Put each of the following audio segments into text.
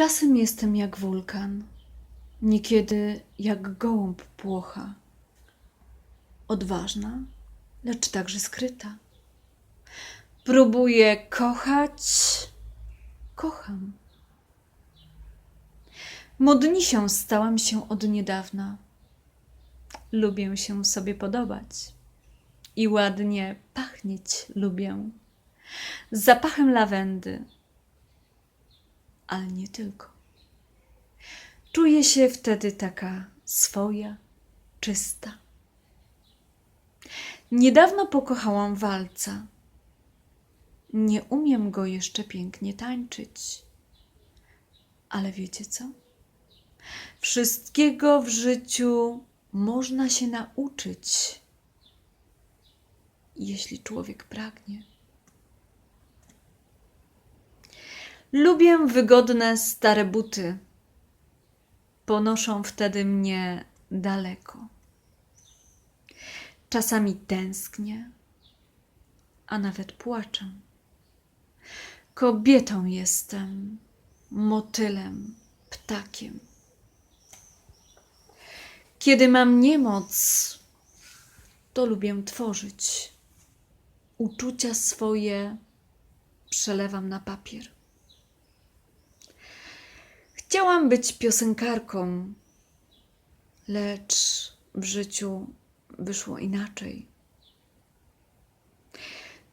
Czasem jestem jak wulkan, niekiedy jak gołąb płocha. Odważna, lecz także skryta. Próbuję kochać, kocham. Modnisią stałam się od niedawna. Lubię się sobie podobać i ładnie pachnieć lubię. Z zapachem lawendy, ale nie tylko. Czuję się wtedy taka swoja, czysta. Niedawno pokochałam walca. Nie umiem go jeszcze pięknie tańczyć. Ale wiecie co? Wszystkiego w życiu można się nauczyć, jeśli człowiek pragnie. Lubię wygodne stare buty. Ponoszą wtedy mnie daleko. Czasami tęsknię, a nawet płaczę. Kobietą jestem, motylem, ptakiem. Kiedy mam niemoc, to lubię tworzyć. Uczucia swoje przelewam na papier. Chciałam być piosenkarką, lecz w życiu wyszło inaczej.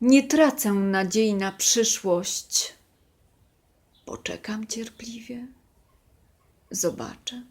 Nie tracę nadziei na przyszłość. Poczekam cierpliwie, zobaczę.